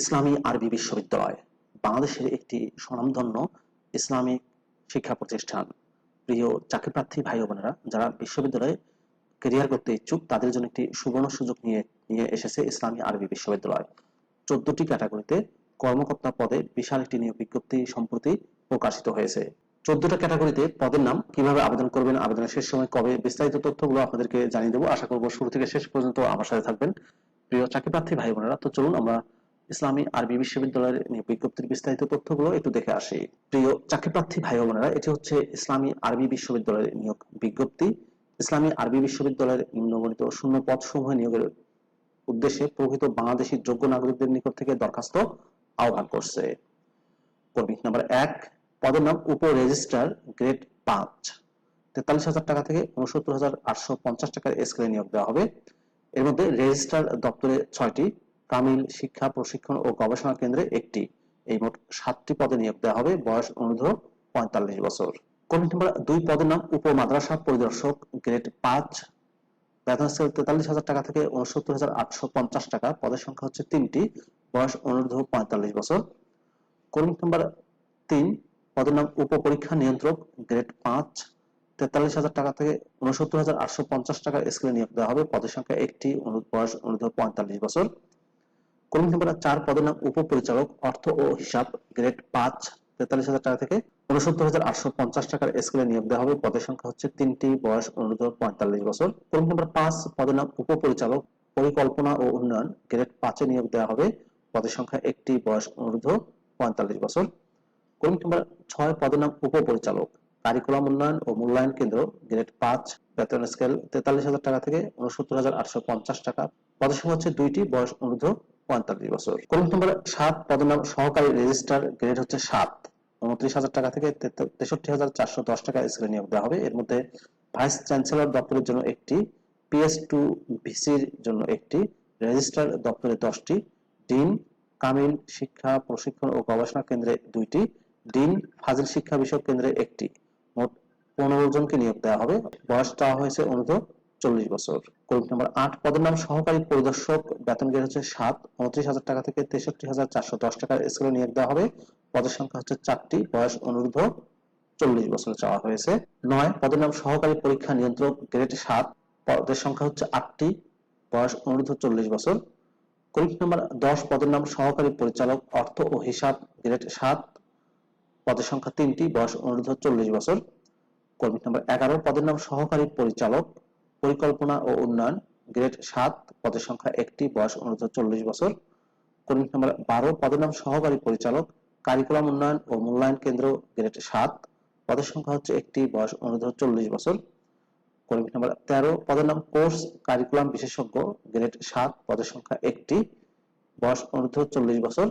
ইসলামী আরবি বিশ্ববিদ্যালয়, বাংলাদেশের একটি স্বনামধন্য ইসলামিক শিক্ষা প্রতিষ্ঠান। প্রিয় চাকরিপ্রার্থী ভাই বোনেরা, যারা বিশ্ববিদ্যালয়ে ক্যারিয়ার করতে ইচ্ছুক, তাদের জন্য একটি সুবর্ণ সুযোগ নিয়ে নিয়ে এসেছে ইসলামী আরবি বিশ্ববিদ্যালয়। চোদ্দটি ক্যাটাগরিতে কর্মকর্তা পদে বিশাল একটি নিয়োগ বিজ্ঞপ্তি সম্প্রতি প্রকাশিত হয়েছে। চোদ্দটা ক্যাটাগরিতে পদের নাম কীভাবে আবেদন করবেন, আবেদনের শেষ সময় কবে বিস্তারিত তথ্যগুলো আপনাদেরকে জানিয়ে দেবো। আশা করব শুরু থেকে শেষ পর্যন্ত আমার সাথে থাকবেন। প্রিয় চাকরিপ্রার্থী ভাই বোনেরা, তো চলুন আমরা ইসলামী আরবি বিশ্ববিদ্যালয়ের বিজ্ঞপ্তির বিস্তারিত তথ্যগুলো একটু দেখে আসি। প্রিয় চাকরি প্রার্থী ভাই বোনেরা, এটি হচ্ছে ইসলামী আরবি বিশ্ববিদ্যালয়ের নিয়োগ বিজ্ঞপ্তি। ইসলামী আরবি বিশ্ববিদ্যালয়ের নিম্নবর্ণিত শূন্য পদ সমূহ নিয়োগের উদ্দেশ্যে প্রকৃত বাংলাদেশী যোগ্য নাগরিকদের নিকট থেকে দরখাস্ত আহ্বান করছে। কর্মী নাম্বার এক, পদের নাম উপ রেজিস্ট্রার গ্রেড পাঁচ। তেতাল্লিশ হাজার টাকা থেকে উনসত্তর হাজার আটশো পঞ্চাশ টাকার স্কেলে নিয়োগ দেওয়া হবে। এর মধ্যে রেজিস্ট্রার দপ্তরে ছয়টি কামিল শিক্ষা, প্রশিক্ষণ ও গবেষণা কেন্দ্রে একটি। এই মোট সাতটি পদে নিয়োগ দেওয়া হবে। বয়স অনুর্ধ্ব পঁয়তাল্লিশ বছর। কর্মী নাম্বার দুই পদের নাম উপ মাদ্রাসা পরিদর্শক গ্রেড পাঁচ। বেতন স্কেল তেতাল্লিশ হাজার টাকা থেকে উনসত্তর হাজার আটশো পঞ্চাশ টাকা। পদের সংখ্যা হচ্ছে তিনটি। বয়স অনুর্ধ্ব পঁয়তাল্লিশ বছর। কর্মী নাম্বার তিন পদের নাম উপ পরীক্ষা নিয়ন্ত্রক গ্রেড পাঁচ। তেতাল্লিশ হাজার টাকা থেকে উনসত্তর হাজার আটশো পঞ্চাশ টাকার স্কেলে নিয়োগ দেওয়া হবে। পদের সংখ্যা একটি। বয়স অনুর্ধ্ব পঁয়তাল্লিশ বছর। কর্মী নাম্বার চার পদের নাম উপপরিচালক, অর্থ ও হিসাব গ্রেড পাঁচ, তেতাল্লিশ হাজার টাকা থেকে উনসত্তর হাজার আটশো পঞ্চাশ টাকার স্কেলে নিয়োগ দেওয়া হবে। পদের সংখ্যা হচ্ছে তিনটি, বয়স অনুর্ধ্ব পঁয়তাল্লিশ বছর। কর্মী নাম্বার পাঁচ পদের নাম উপপরিচালক, পরিকল্পনা ও উন্নয়ন গ্রেড পাঁচে নিয়োগ দেওয়া হবে। পদের সংখ্যা একটি, বয়স অনুর্ধ্ব পঁয়তাল্লিশ বছর। কর্মী নাম্বার ছয় পদের নাম উপপরিচালক কারিকুলাম উন্নয়ন ও মূল্যায়ন কেন্দ্র গ্রেড পাঁচ, বেতন স্কেল তেতাল্লিশ হাজার টাকা থেকে উনসত্তর হাজার আটশো পঞ্চাশ টাকা। পদের সংখ্যা হচ্ছে দুইটি, বয়স অনুর্ধ্ব পঁয়তাল্লিশ বছর। কর্মী নাম্বার সাত, পদের নাম সহকারী রেজিস্ট্রার গ্রেড হচ্ছে সাত। উনত্রিশ হাজার টাকা থেকে তেষট্টি হাজার চারশো দশ টাকা স্কেলে নিয়োগ দেওয়া হবে। এর মধ্যে ভাইস চ্যান্সেলর দপ্তরের জন্য একটি, পিএস টু ভিসির জন্য একটি, রেজিস্ট্রার দপ্তরে দশটি, ডিন কামিল শিক্ষা প্রশিক্ষণ ও গবেষণা কেন্দ্রে দুইটি, ডিন ফাজিল শিক্ষা বিষয়ক কেন্দ্রে একটি। মোট পনেরো জনকে নিয়োগ দেওয়া হবে। বয়স চাওয়া হয়েছে অনুর্ধ চল্লিশ বছর। কর্মী নম্বর আট, পদের নাম সহকারী পরিদর্শক। বেতন গ্রেড হচ্ছে সাত, উনত্রিশ হাজার টাকা থেকে তেষট্টি হাজার চারশো দশ টাকার স্কেলে নিয়োগ দেওয়া হবে। পদের সংখ্যা হচ্ছে চারটি, বয়স অনুর্ধ চল্লিশ বছর চাওয়া হয়েছে। নয়, পদের নাম সহকারী পরীক্ষা নিয়ন্ত্রক গ্রেড সাত, পদের সংখ্যা হচ্ছে আটটি, বয়স অনুর্ধ চল্লিশ বছর। কর্মী নম্বর দশ, পদের নাম সহকারী পরিচালক, অর্থ ও হিসাব গ্রেড সাত, পদের সংখ্যা তিনটি, বয়স অনুর্ধ চল্লিশ বছর। কর্মী নম্বর এগারো, পদের নাম সহকারী পরিচালক পরিকল্পনা ও উন্নয়ন, গ্রেড সাত পদের সংখ্যা একটি, বয়স অনুর্ধ চল্লিশ বছর। কর্মী নম্বর বারো পদের নাম সহকারী পরিচালক কারিকুলাম উন্নয়ন ও মূল্যায়ন কেন্দ্র, গ্রেড সাত, পদের সংখ্যা হচ্ছে একটি, বয়স অনুর্ধ চল্লিশ বছর। কর্মী নম্বর তেরো পদের নাম কোর্স কারিকুলাম বিশেষজ্ঞ, গ্রেড সাত, পদের সংখ্যা একটি, বয়স অনুর্ধ চল্লিশ বছর।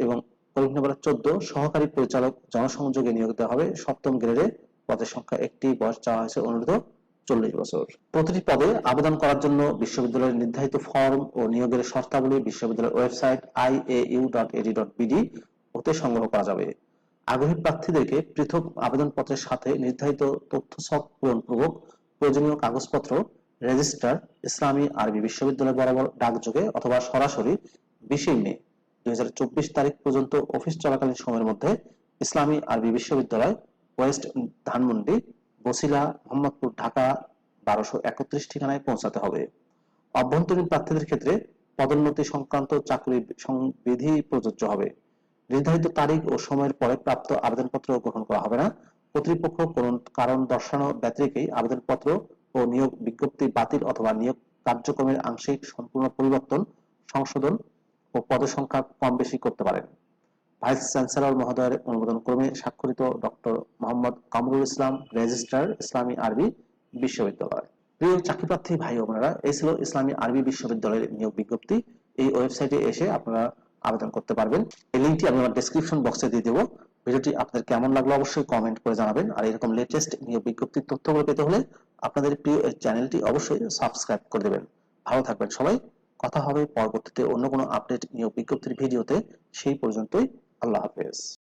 এবং কর্মী নম্বর চোদ্দ, সহকারী পরিচালক জনসংযোগে নিয়োগ দেওয়া হবে। সপ্তম গ্রেডে পদের সংখ্যা একটি, বয়স চাওয়া হয়েছে অনুর্ধ চল্লিশ বছর। প্রতিটি পদে আবেদন করার জন্য বিশ্ববিদ্যালয়ের নির্ধারিত ফর্ম ও নিয়োগের শর্তাবলী বিশ্ববিদ্যালয়ের website IAU dot ED dot BD হতে সংগ্রহ করা যাবে। আগ্রহী প্রার্থীদেরকে পৃথক আবেদনপত্রের সাথে নির্ধারিত তথ্য সব পূরণপূর্বক প্রয়োজনীয় কাগজপত্র রেজিস্ট্রার ইসলামী আরবি বিশ্ববিদ্যালয় বরাবর ডাকযোগে অথবা সরাসরি বিশে মে দুই হাজার চব্বিশ তারিখ পর্যন্ত অফিস চলাকালীন সময়ের মধ্যে ইসলামী আরবি বিশ্ববিদ্যালয় ওয়েস্ট ধানমন্ডি বসিলা মোহাম্মদপুর, ঢাকা, বারোশো একত্রিশ ঠিকানায় পৌঁছাতে হবে। অভ্যন্তরীণ প্রার্থীদের ক্ষেত্রে পদোন্নতি সংক্রান্ত চাকরি বিধি প্রযোজ্য হবে। নির্ধারিত তারিখ ও সময়ের পরে প্রাপ্ত আবেদনপত্র গ্রহণ করা হবে না। কর্তৃপক্ষ কোন কারণ দর্শানো ব্যতিরেকেই আবেদনপত্র ও নিয়োগ বিজ্ঞপ্তি বাতিল অথবা নিয়োগ কার্যক্রমের আংশিক সম্পূর্ণ পরিবর্তন, সংশোধন ও পদসংখ্যা কম বেশি করতে পারেন। ভাইস চ্যান্সেলর মহোদয়ের অনুমোদন ক্রমে স্বাক্ষরিত ডক্টর মোহাম্মদ কামরুল ইসলাম রেজিস্ট্রার ইসলামী আরবি বিশ্ববিদ্যালয়। প্রিয় চাকরিপ্রার্থী ভাই বোনেরা, এই ছিল ইসলামী আরবি বিশ্ববিদ্যালয়ের নিয়োগ বিজ্ঞপ্তি। এই ওয়েবসাইটে এসে আপনারা আবেদন করতে পারবেন। এই লিঙ্কটি আমি আমার ডেসক্রিপশন বক্সে দিয়ে দেবো। ভিডিওটি আপনাদের কেমন লাগল অবশ্যই কমেন্ট করে জানাবেন। আর এরকম লেটেস্ট নিয়োগ বিজ্ঞপ্তির তথ্যগুলো পেতে হলে আপনাদের প্রিয় এই চ্যানেলটি অবশ্যই সাবস্ক্রাইব করে দেবেন। ভালো থাকবেন সবাই। কথা হবে পরবর্তীতে অন্য কোনো আপডেট নিয়োগ বিজ্ঞপ্তির ভিডিওতে। সেই পর্যন্তই আল্লাহ হাফেজ।